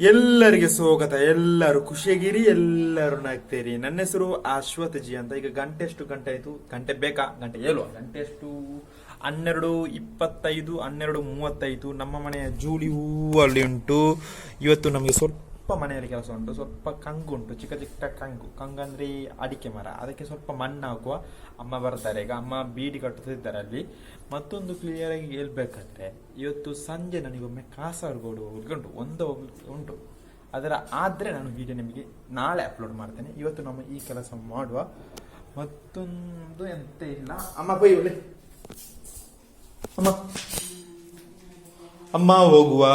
ಎಲ್ಲರಿಗೆ ಸ್ವಾಗತ, ಎಲ್ಲರೂ ಖುಷಿಯಾಗಿರಿ, ಎಲ್ಲರೂ ನಗ್ತೀರಿ. ನನ್ನ ಹೆಸರು ಅಶ್ವಥ್ ಜಿ ಅಂತ. ಈಗ ಗಂಟೆ ಎಷ್ಟು? ಗಂಟೆ ಆಯ್ತು? ಗಂಟೆ ಬೇಕಾ? ಗಂಟೆ ಏಳು? ಗಂಟೆ ಎಷ್ಟು? ಹನ್ನೆರಡು ಇಪ್ಪತ್ತೈದು, ಹನ್ನೆರಡು ಮೂವತ್ತೈದು. ನಮ್ಮ ಮನೆಯ ಜೂಲಿ ಹೂವಲ್ಲಿ ಉಂಟು. ಇವತ್ತು ನಮಗೆ ಸ್ವಲ್ಪ ಮನೆಯಲ್ಲಿ ಕೆಲಸ ಉಂಟು, ಸ್ವಲ್ಪ ಕಂಗು ಉಂಟು, ಚಿಕ್ಕ ಚಿಕ್ಕ ಕಂಗು ಕಂಗು ಅಂದ್ರೆ ಈ ಅಡಿಕೆ ಮರ, ಅದಕ್ಕೆ ಸ್ವಲ್ಪ ಮಣ್ಣು ಹಾಕುವ ಅಮ್ಮ ಬರ್ತಾರೆ ಈಗ ಅಮ್ಮ ಬೀಡಿ ಕಟ್ಟುತ್ತಿದ್ದಾರೆ ಅಲ್ಲಿ. ಮತ್ತೊಂದು ಕ್ಲಿಯರ್ ಆಗಿ ಹೇಳ್ಬೇಕಂದ್ರೆ, ಇವತ್ತು ಸಂಜೆ ನನಗೊಮ್ಮೆ ಕಾಸರಗೋಡು ಹೋಗ್ಲಿಕ್ಕೆ ಉಂಟು, ಒಂದು ಹೋಗ್ಲಿಕ್ಕೆ ಉಂಟು. ಅದರ ಆದ್ರೆ ನಾನು ವಿಡಿಯೋ ನಿಮಗೆ ನಾಳೆ ಅಪ್ಲೋಡ್ ಮಾಡ್ತೇನೆ. ಇವತ್ತು ನಮ್ಮ ಈ ಕೆಲಸ ಮಾಡುವ ಮತ್ತೊಂದು ಎಂತ ಇಲ್ಲ. ಅಮ್ಮ ಬೈ ಅಮ್ಮ. ಅಮ್ಮ ಹೋಗುವ.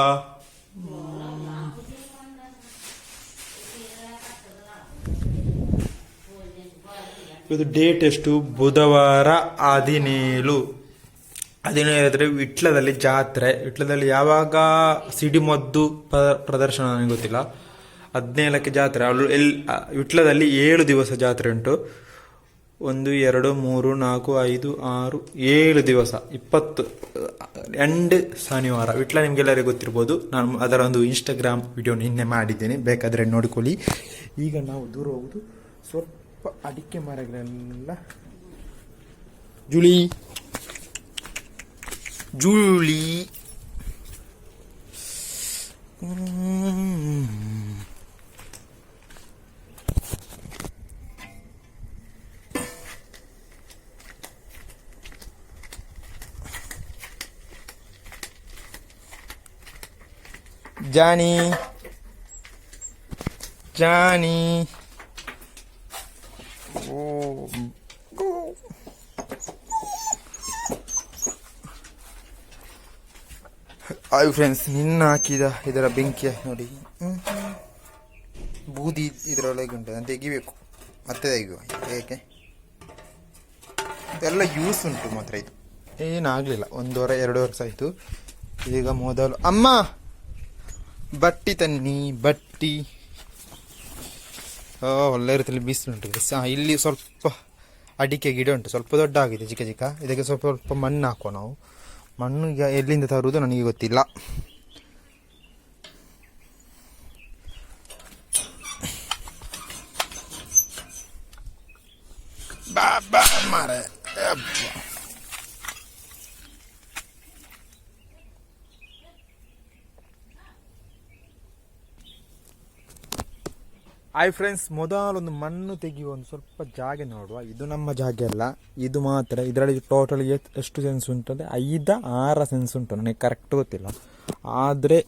ಇದು ಡೇಟ್ ಎಷ್ಟು? ಬುಧವಾರ ಹದಿನೇಳು. ಹದಿನೇಳು ಅಂದ್ರೆ ವಿಟ್ಲದಲ್ಲಿ ಜಾತ್ರೆ. ವಿಟ್ಲದಲ್ಲಿ ಯಾವಾಗ ಸಿಡಿಮದ್ದು ಪ್ರದರ್ಶನ ನನಗೆ ಗೊತ್ತಿಲ್ಲ. ಹದಿನೇಳಕ್ಕೆ ಜಾತ್ರೆ. ಅಲ್ಲಿ ಎಲ್ ವಿಟ್ಲದಲ್ಲಿ ಏಳು ದಿವಸ ಜಾತ್ರೆ ಉಂಟು. ಒಂದು, ಎರಡು, ಮೂರು, ನಾಲ್ಕು, ಐದು, ಆರು, ಏಳು ದಿವಸ. ಇಪ್ಪತ್ತು ಎಂಡ್ ಶನಿವಾರ. ವಿಟ್ಲ ನಿಮಗೆಲ್ಲರಿಗೂ ಗೊತ್ತಿರ್ಬೋದು. ನಾನು ಅದರ ಒಂದು ಇನ್ಸ್ಟಾಗ್ರಾಮ್ ವಿಡಿಯೋ ನಿನ್ನೆ ಮಾಡಿದ್ದೇನೆ. ಬೇಕಾದರೆ ನೋಡಿಕೊಳ್ಳಿ. ಈಗ ನಾವು ದೂರ ಹೋಗೋದು. ಸ್ವಲ್ಪ apa adik kemarin nggak ada? Julie, Julie, Johnny, Johnny. Hi friends ನಿನ್ನ ಹಾಕಿದ ಇದರ ಬೆಂಕಿಯ ನೋಡಿ. ಬೂದಿ ಇದರೊಳಗೆ ಉಂಟು ನಾನು ತೆಗಿಬೇಕು. ಮತ್ತೆ ತೆಗಿಯುವ, ಏಕೆ? ಇದೆಲ್ಲ ಯೂಸ್ ಉಂಟು ಮಾತ್ರ ಇದು. ಏನಾಗಲಿಲ್ಲ ವಾರ, ಎರಡು ವರ್ಷ ಆಯಿತು. ಈಗ ಮೊದಲು, ಅಮ್ಮ! ಬಟ್ಟಿ ತನ್ನಿ, ಬಟ್ಟಿ. ಒಳ್ಳೆ ರೀತಿಯಲ್ಲಿ ಬಿಸಿಲುಂಟು ಬಿಸಿ ಹಾಂ ಇಲ್ಲಿ ಸ್ವಲ್ಪ ಅಡಿಕೆ ಗಿಡ ಉಂಟು, ಸ್ವಲ್ಪ ದೊಡ್ಡ ಆಗಿದೆ ಚಿಕ್ಕ ಚಿಕ್ಕ. ಇದಕ್ಕೆ ಸ್ವಲ್ಪ ಸ್ವಲ್ಪ ಮಣ್ಣು ಹಾಕುವ ನಾವು. ಮಣ್ಣು ಎಲ್ಲಿಂದ ತರುವುದು ನನಗೆ ಗೊತ್ತಿಲ್ಲ. ಬಾ ಬಾ ಮಾರೆ. ಹಾಯ್ ಫ್ರೆಂಡ್ಸ್ ಮೊದಲೊಂದು ಮಣ್ಣು ತೆಗೆಯುವ ಒಂದು ಸ್ವಲ್ಪ ಜಾಗ ನೋಡುವ. ಇದು ನಮ್ಮ ಜಾಗ ಅಲ್ಲ. ಇದು ಮಾತ್ರ. ಇದರಲ್ಲಿ ಟೋಟಲ್ ಎಷ್ಟು ಸೆನ್ಸ್ ಉಂಟು ಅಂದರೆ ಐದ, ಆರ ಸೆನ್ಸ್ ಉಂಟು. ನನಗೆ ಕರೆಕ್ಟ್ ಗೊತ್ತಿಲ್ಲ. ಆದರೆ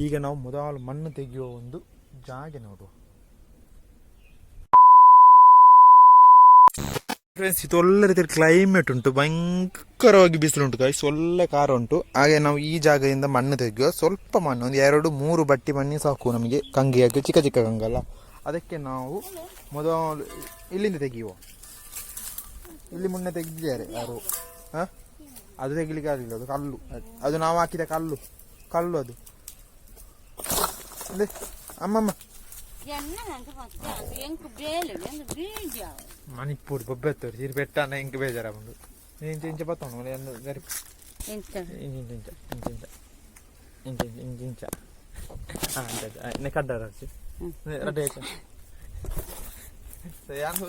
ಈಗ ನಾವು ಮೊದಲು ಮಣ್ಣು ತೆಗೆಯುವ ಒಂದು ಜಾಗ ನೋಡುವ. ಫ್ರೆಂಡ್ಸ್ ಇದು ಒಳ್ಳೆ ರೀತಿಯಲ್ಲಿ ಕ್ಲೈಮೇಟ್ ಉಂಟು, ಭಯಂಕರವಾಗಿ ಬಿಸಿಲು ಉಂಟು ಗಾಯ್ಸ್ ಒಳ್ಳೆ ಕಾರ ಉಂಟು. ಹಾಗೆ ನಾವು ಈ ಜಾಗದಿಂದ ಮಣ್ಣು ತೆಗೆಯುವ, ಸ್ವಲ್ಪ ಮಣ್ಣು, ಒಂದು ಎರಡು, ಮೂರು ಬಟ್ಟಿ ಮಣ್ಣಿ ಸಾಕು ನಮಗೆ ಕಂಗಿಯಾಗಿ ಚಿಕ್ಕ ಚಿಕ್ಕ ಕಂಗಲ್ಲ ಅದಕ್ಕೆ ನಾವು ಮೊದಲು ಇಲ್ಲಿಂದ ತೆಗೆಯುವ. ಇಲ್ಲಿ ಮುನ್ನೆ ತೆಗೆದಿದ್ದಾರೆ ಯಾರು? ಹಾಂ? ಅದು ತೆಗಿಲಿಕ್ಕೆ ಆಗಲಿಲ್ಲ, ಅದು ಕಲ್ಲು. ಅದು ನಾವು ಹಾಕಿದ ಕಲ್ಲು. ಕಲ್ಲು ಅದು. ಅಮ್ಮಮ್ಮ. మణిపూడి బొబ్బెత్తారు. తీరు పెట్టాన ఇంక బేజారా ముందు. నేను చేయించబోతాను మళ్ళీ అందరు గరిపి ఇంచించ ఇంకా ఇంచించ ఇంచించ నెక్కడ్డారు రెడ్డి అయితే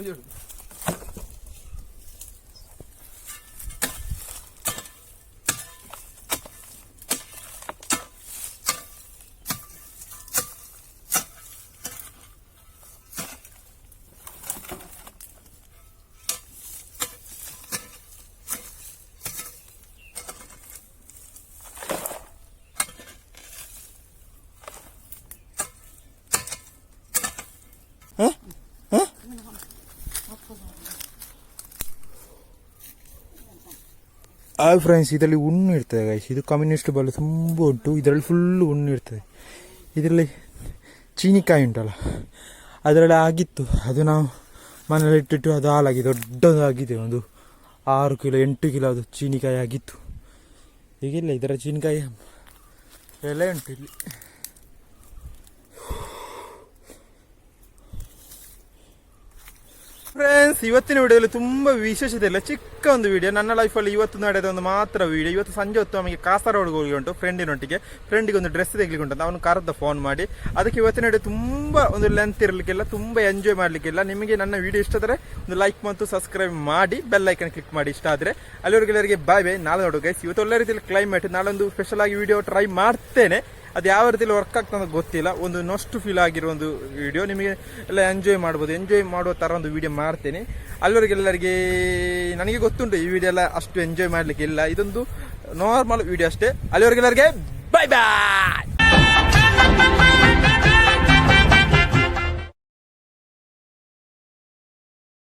చూడు. ಆ ಫ್ರೆಂಡ್ಸ್ ಇದರಲ್ಲಿ ಹುಣ್ಣು ಇರ್ತದೆ ಗೈಸ್ ಇದು ಕಮ್ಯುನಿಸ್ಟ್ ಬಲ್ಲ ತುಂಬ ಉಂಟು. ಇದರಲ್ಲಿ ಫುಲ್ಲು ಹುಣ್ಣು ಇರ್ತದೆ. ಇದರಲ್ಲಿ ಚೀನಿಕಾಯಿ ಉಂಟಲ್ಲ, ಅದರಲ್ಲಿ ಆಗಿತ್ತು. ಅದು ನಾವು ಮನೇಲಿ ಇಟ್ಟಿಟ್ಟು ಅದು ಹಾಲಾಗಿ ದೊಡ್ಡದಾಗಿದೆ. ಒಂದು ಆರು ಕಿಲೋ ಎಂಟು ಕಿಲೋ ಅದು ಚೀನಿಕಾಯಿ ಆಗಿತ್ತು. ಈಗಿಲ್ಲ, ಇದರ ಚೀನಿಕಾಯಿ ಎಲೆ ಉಂಟು ಇಲ್ಲಿ. ಫ್ರೆಂಡ್ಸ್ ಇವತ್ತಿನ ವಿಡಿಯೋದಲ್ಲಿ ತುಂಬಾ ವಿಶೇಷತೆ ಇಲ್ಲ. ಚಿಕ್ಕ ಒಂದು ವಿಡಿಯೋ ನನ್ನ ಲೈಫಲ್ಲಿ ಇವತ್ತು ನಡೆದ ಒಂದು ಮಾತ್ರ ವಿಡಿಯೋ ಇವತ್ತು ಸಂಜೆ ಹೊತ್ತು ನಮಗೆ ಕಾಸರಗೋಡಿಗೆ ಹೋಗಿ ಉಂಟು ಫ್ರೆಂಡಿನೊಟ್ಟಿಗೆ ಫ್ರೆಂಡಿಗೆ ಒಂದು ಡ್ರೆಸ್ ತೆಗಿಲಿಕ್ಕೆ ಉಂಟು ಅವನು ಕರೆದ ಫೋನ್ ಮಾಡಿ. ಅದಕ್ಕೆ ಇವತ್ತಿನ ವಿಡಿಯೋ ತುಂಬಾ ಒಂದು ಲೆಂತ್ ಇರಲಿಕ್ಕಿಲ್ಲ, ತುಂಬಾ ಎಂಜಾಯ್ ಮಾಡ್ಲಿಕ್ಕಿಲ್ಲ. ನಿಮಗೆ ನನ್ನ ವಿಡಿಯೋ ಇಷ್ಟ ಆದರೆ ಒಂದು ಲೈಕ್ ಮತ್ತು ಸಬ್ಸ್ಕ್ರೈಬ್ ಮಾಡಿ ಬೆಲ್ ಐಕನ್ ಕ್ಲಿಕ್ ಮಾಡಿ ಇಷ್ಟ ಆದರೆ. ಅಲ್ಲಿವರೆಗೆಲ್ಲರಿಗೆ ಬಾಯ್ ಬೈ ನಾಳೆ ನೋಡು ಗೈಸ್ ಇವತ್ತು ಒಳ್ಳೆ ರೀತಿಯಲ್ಲಿ ಕ್ಲೈಮೇಟ್ ನಾಳೊಂದು ಸ್ಪೆಷಲ್ ಆಗಿ ವಿಡಿಯೋ ಟ್ರೈ ಮಾಡ್ತೇನೆ. ಅದು ಯಾವ ರೀತಿಯಲ್ಲಿ ವರ್ಕ್ ಆಗ್ತದೆ ಅಂತ ಗೊತ್ತಿಲ್ಲ. ಒಂದು ನಷ್ಟು ಫೀಲ್ ಆಗಿರೋ ಒಂದು ವಿಡಿಯೋ ನಿಮಗೆ ಎಲ್ಲ ಎಂಜಾಯ್ ಮಾಡ್ಬೋದು. ಎಂಜಾಯ್ ಮಾಡುವ ಥರ ಒಂದು ವಿಡಿಯೋ ಮಾಡ್ತೇನೆ. ಅಲ್ಲಿವರೆಗೆಲ್ಲರಿಗೆ ನನಗೆ ಗೊತ್ತುಂಟು, ಈ ವಿಡಿಯೋ ಎಲ್ಲ ಅಷ್ಟು ಎಂಜಾಯ್ ಮಾಡಲಿಕ್ಕೆ ಇಲ್ಲ. ಇದೊಂದು ನಾರ್ಮಲ್ ವಿಡಿಯೋ ಅಷ್ಟೇ. ಅಲ್ಲಿವರೆಗೆಲ್ಲರಿಗೆ ಬೈ ಬಾಯ್